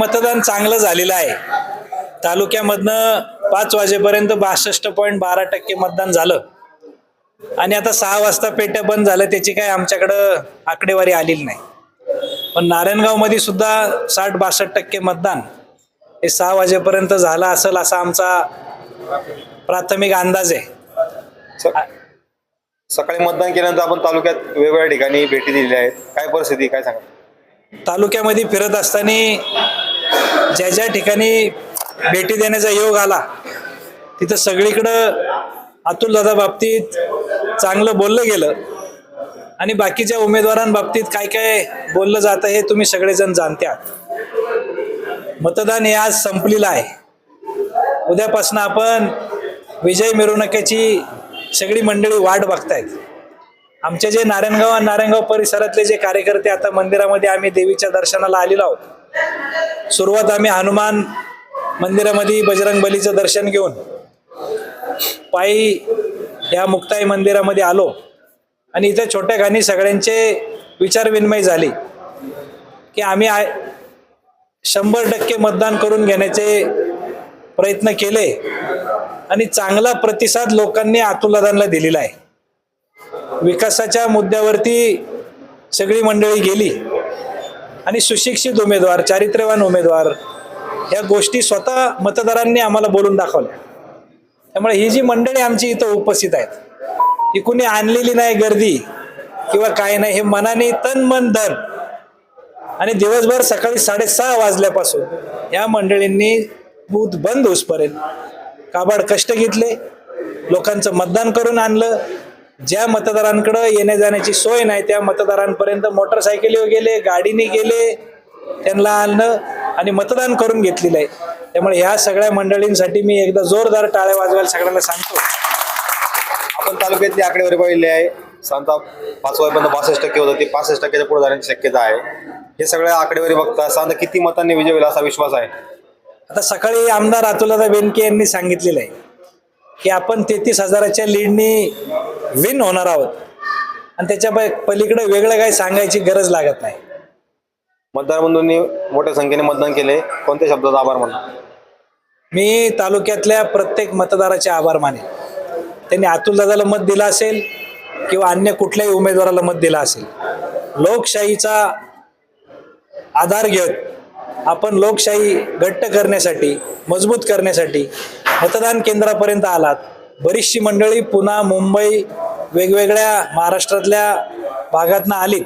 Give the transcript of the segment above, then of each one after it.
मतदान चांगलं झालेलं आहे. तालुक्यामधनं पाच वाजेपर्यंत बासष्ट पॉईंट बारा टक्के मतदान झालं. आणि आता सहा वाजता पेट्या बंद झालं त्याची काय आमच्याकडं आकडेवारी आलेली नाही. पण नारायणगावमध्ये सुद्धा साठ बासष्ट टक्के मतदान हे सहा वाजेपर्यंत झालं असेल असा आमचा प्राथमिक अंदाज आहे. सकाळी मतदान केल्यानंतर आपण तालुक्यात वेगवेगळ्या ठिकाणी भेटी दिलेल्या आहेत. काय परिस्थिती काय सांगा तालुक्यामध्ये फिरत असताना ज्या ज्या ठिकाणी भेटी देण्याचा योग आला तिथं सगळीकडं अतुलदादा बाबतीत चांगलं बोललं गेलं. आणि बाकीच्या उमेदवारांबाबतीत काय काय बोललं जातं हे तुम्ही सगळेजण जाणते आहात मतदान हे आज संपलेलं आहे. उद्यापासून आपण विजय मिरवणुकीची सगळी मंडळी वाट बघतायत. आमचे जे नारायणगाव आणि नारायणगाव परिसरातले जे कार्यकर्ते आता मंदिरामध्ये आम्ही देवीच्या दर्शनाला आलेलो आहोत सुरुवात आम्ही हनुमान मंदिरामध्ये बजरंग बलीचं दर्शन घेऊन पायी या मुक्ताई मंदिरामध्ये आलो. आणि इथं छोट्या खाणी सगळ्यांचे विचारविनिमय झाले की आम्ही आय शंभर टक्के मतदान करून घेण्याचे प्रयत्न केले आणि चांगला प्रतिसाद लोकांनी अतुलदादांना दिलेला आहे. विकासाच्या मुद्द्यावरती सगळी मंडळी गेली. आणि सुशिक्षित उमेदवार चारित्र्यवान उमेदवार या गोष्टी स्वतः मतदारांनी आम्हाला बोलून दाखवल्या. त्यामुळे ही जी मंडळी आमची इथं उपस्थित आहेत ही कुणी आणलेली नाही गर्दी किंवा काय नाही हे मनाने तन मन धन. आणि दिवसभर सकाळी साडेसहा वाजल्यापासून या मंडळींनी बूथ बंद होसपर्यंत काबाड कष्ट घेतले लोकांचं मतदान करून आणलं ज्या मतदारांकडं येण्या जाण्याची सोय नाही त्या मतदारांपर्यंत मोटरसायकलीवर गेले गाडीने गेले त्यांना आणलं आणि मतदान करून घेतलेलं आहे. त्यामुळे ह्या सगळ्या मंडळींसाठी मी एकदा जोरदार टाळ्या वाजवायला सगळ्यांना सांगतो. आपण तालुक्यातली आकडेवारी पाहिली आहे. साधारणतः पाच वाजेपर्यंत बासष्ट टक्के होतं. ते पासष्ट टक्क्याच्या पुढे जाण्याची शक्यता आहे. हे सगळ्या आकडेवारी बघता साधारण किती मतांनी विजय होईल असा विश्वास आहे? आता सकाळी आमदार अतुलदा बेनके यांनी सांगितलेलं आहे. की आपण तेहतीस हजाराच्या लीडनी विन होणार आहोत. आणि त्याच्या पलीकडे वेगळं काही सांगायची गरज लागत नाही. मतदार बंधूंनी मोठ्या संख्येने मतदान केले. कोणत्या शब्दाचा आभार म्हणा मी तालुक्यातल्या प्रत्येक मतदाराचे आभार मानेन. त्यांनी अतुलदादाला मत दिलं असेल किंवा अन्य कुठल्याही उमेदवाराला मत दिलं असेल. लोकशाहीचा आधार घेत आपण लोकशाही घट्ट करण्यासाठी मजबूत करण्यासाठी मतदान केंद्रापर्यंत आलात. बरीचशी मंडळी पुन्हा मुंबई वेगवेगळ्या महाराष्ट्रातल्या भागातनं आलीत.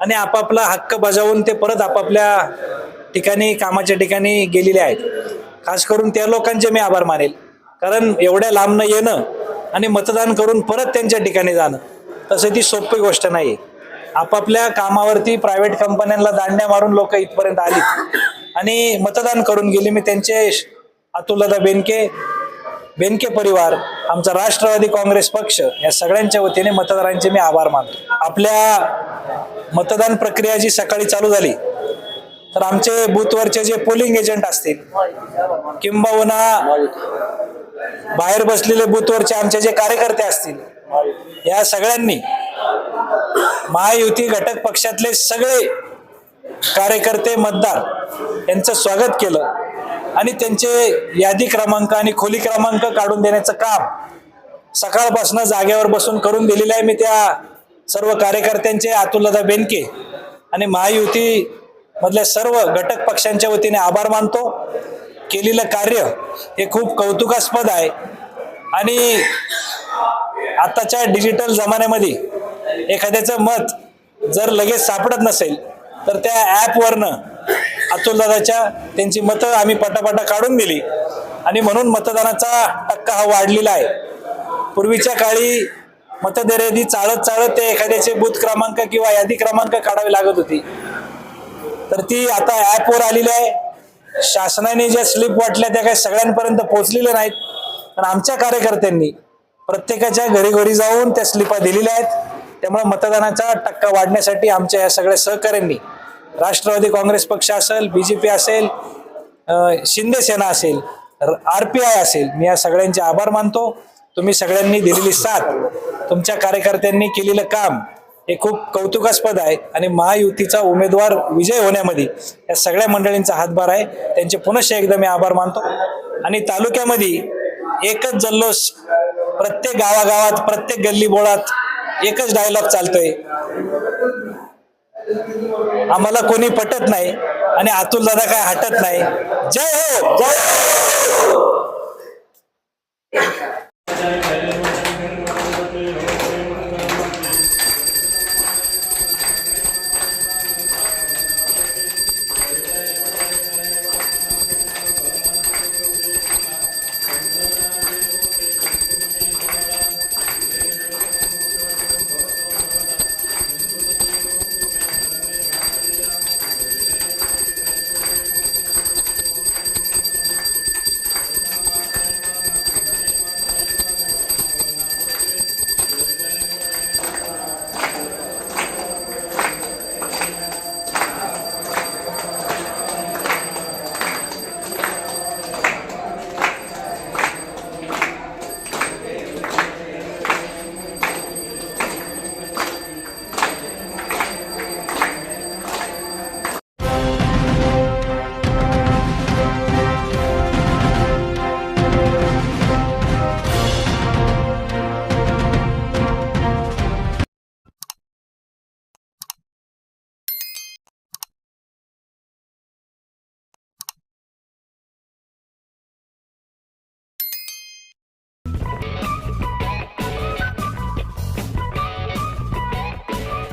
आणि आपापला हक्क बजावून ते परत आपापल्या ठिकाणी कामाच्या ठिकाणी गेलेले आहेत. खास करून त्या लोकांचे मी आभार मानेल. कारण एवढ्या लांबनं येणं आणि मतदान करून परत त्यांच्या ठिकाणी जाणं तसं ती सोपी गोष्ट नाही आपापल्या कामावरती प्रायव्हेट कंपन्यांना दांड्या मारून लोक इथपर्यंत आली आणि मतदान करून गेले. मी त्यांचे अतुलदा बेनके बेनके परिवार आमचा राष्ट्रवादी काँग्रेस पक्ष या सगळ्यांच्या वतीने मतदारांचे मी आभार मानतो. आपल्या मतदान प्रक्रिया जी सकाळी चालू झाली तर आमचे बूथवरचे जे पोलिंग एजंट असतील किंबहुना बाहेर बसलेले बूथवरचे आमचे जे कार्यकर्ते असतील या सगळ्यांनी महायुती घटक पक्षातले सगळे कार्यकर्ते मतदार यांचं स्वागत केलं. आणि त्यांचे यादी क्रमांक आणि खोली क्रमांक काढून देण्याचं काम सकाळपासून जागेवर बसून करून दिलेलं आहे मी त्या सर्व कार्यकर्त्यांचे अतुलदा बेनके आणि महायुती मधल्या सर्व घटक पक्षांच्या वतीने आभार मानतो. केलेलं कार्य हे खूप कौतुकास्पद आहे. आणि आत्ताच्या डिजिटल जमान्यामध्ये एखाद्याचं मत जर लगेच सापडत नसेल तर त्या ॲपवरनं अतुलदादाच्या त्यांची मतं आम्ही पटापटा काढून दिली. आणि म्हणून मतदानाचा टक्का हा वाढलेला आहे. पूर्वीच्या काळी मतदेरेदी चाळत चाळत ते एखाद्याचे बूथ क्रमांक किंवा यादी क्रमांक काढावी लागत होती. तर ती आता ॲपवर आलेली आहे. शासनाने ज्या स्लिप वाटल्या त्या काही सगळ्यांपर्यंत पोहोचलेल्या नाहीत. पण आमच्या कार्यकर्त्यांनी प्रत्येकाच्या घरी घरी जाऊन त्या स्लिपा दिलेल्या आहेत. त्यामुळे मतदानाचा टक्का वाढण्यासाठी आमच्या या सगळ्या सहकाऱ्यांनी राष्ट्रवादी काँग्रेस पक्ष असेल बी जे पी असेल शिंदेसेना शिंदे सेना असेल आर पी आय असेल मी या सगळ्यांचे आभार मानतो. तुम्ही सगळ्यांनी दिलेली साथ तुमच्या कार्यकर्त्यांनी केलेलं काम हे खूप कौतुकास्पद आहे आणि महायुतीचा उमेदवार विजय होण्यामध्ये या सगळ्या मंडळींचा हातभार आहे. त्यांचे पुनश्च एकदा मी आभार मानतो. आणि तालुक्यामध्ये एकच जल्लोष प्रत्येक गावागावात प्रत्येक गल्ली बोळात एकच डायलॉग चालतोय. आम्हाला कोणी पटत नाही आणि अतुल दादा काय हटत नाही जय हो जय हो!